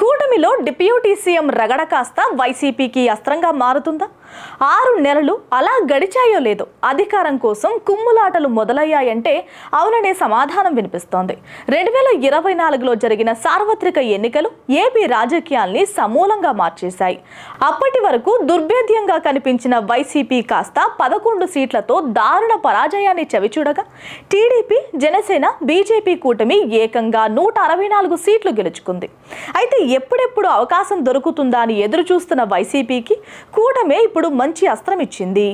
కూటమిలో deputy CM రగడ కాస్త వైసీపీకి అస్త్రంగా మారుతుందా? ఆరు నెలలు అలా గడిచాయో లేదో అధికారం కోసం కుమ్ములాటలు మొదలయ్యాయంటే అవుననే సమాధానం వినిపిస్తోంది. రెండు వేల ఇరవై నాలుగులో జరిగిన సార్వత్రిక ఎన్నికలు ఏపీ రాజకీయాల్ని సమూలంగా మార్చేశాయి. అప్పటి వరకు దుర్భేద్యంగా కనిపించిన వైసీపీ కాస్త పదకొండు సీట్లతో దారుణ పరాజయాన్ని చవిచూడగా టీడీపీ జనసేన బీజేపీ కూటమి ఏకంగా నూట అరవై నాలుగు సీట్లు గెలుచుకుంది. అయితే ఎప్పుడెప్పుడు అవకాశం దొరుకుతుందా అని ఎదురు చూస్తున్న వైసీపీకి కూటమే ఇప్పుడు మంచి అస్త్రం ఇచ్చింది.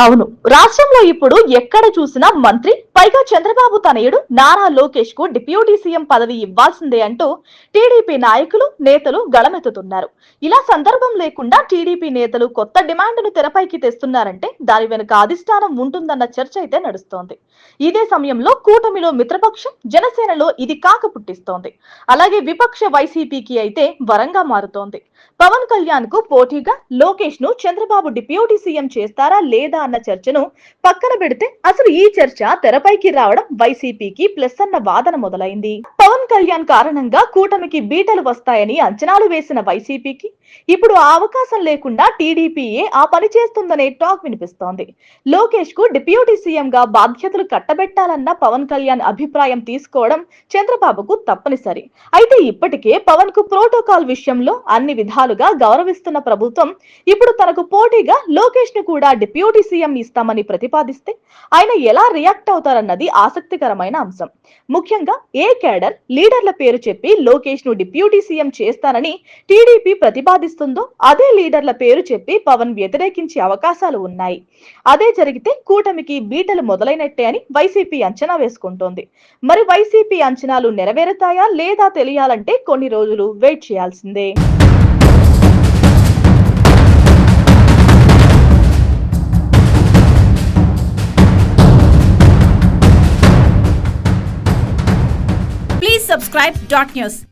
అవును. రాష్ట్రంలో ఇప్పుడు ఎక్కడ చూసినా మంత్రి పైగా చంద్రబాబు తనయుడు నారా లోకేష్కు డిప్యూటీ సీఎం పదవి ఇవ్వాల్సిందే అంటూ టీడీపీ నాయకులు నేతలు గళమెత్తుతున్నారు. ఇలా సందర్భం లేకుండా టీడీపీ నేతలు కొత్త డిమాండ్ను తెరపైకి తెస్తున్నారంటే దాని వెనుక అధిష్టానం ఉంటుందన్న చర్చ అయితే నడుస్తోంది. ఇదే సమయంలో కూటమిలో మిత్రపక్షం జనసేనలో ఇది కాక పుట్టిస్తోంది. అలాగే విపక్ష వైసీపీకి అయితే వరంగా మారుతోంది. పవన్ కళ్యాణ్కు పోటీగా లోకేష్ను చంద్రబాబు డిప్యూటీ సీఎం చేస్తారా లేదా అన్న చర్చను పక్కన పెడితే అసలు ఈ చర్చ తెరపైకి రావడం వైసీపీకి ప్లస్ అన్న వాదన మొదలైంది. పవన్ కళ్యాణ్ కారణంగా కూటమికి బీటలు వస్తాయని అంచనాలు వేసిన వైసీపీకి ఇప్పుడు ఆ అవకాశం లేకుండా టీడీపీఏ ఆ పని చేస్తుందనే టాక్ వినిపిస్తోంది. లోకేష్కు డిప్యూటీ సీఎంగా బాధ్యతలు కట్టబెట్టాలన్న పవన్ కళ్యాణ్ అభిప్రాయం తీసుకోవడం చంద్రబాబుకు తప్పనిసరి. అయితే ఇప్పటికే పవన్కు ప్రోటోకాల్ విషయంలో అన్ని విధాలుగా గౌరవిస్తున్న ప్రభుత్వం ఇప్పుడు తనకు పోటీగా లోకేష్ను కూడా డిప్యూటీ సీఎం ఇస్తామని ప్రతిపాదిస్తే ఆయన ఎలా రియాక్ట్ అవుతారన్నది ఆసక్తికరమైన అంశం. ముఖ్యంగా ఏ కేడర్ లీడర్ల పేరు చెప్పి లోకేష్ను డిప్యూటీ సీఎం చేస్తానని టీడీపీ ప్రతిపాదిస్తుందో అదే లీడర్ల పేరు చెప్పి పవన్ వ్యతిరేకించే అవకాశాలు ఉన్నాయి. అదే జరిగితే కూటమికి బీటలు మొదలైనట్టే అని వైసీపీ అంచనా వేసుకుంటోంది. మరి వైసీపీ అంచనాలు నెరవేరుతాయా లేదా తెలియాలంటే కొన్ని రోజులు వెయిట్ చేయాల్సిందే. Subscribe news.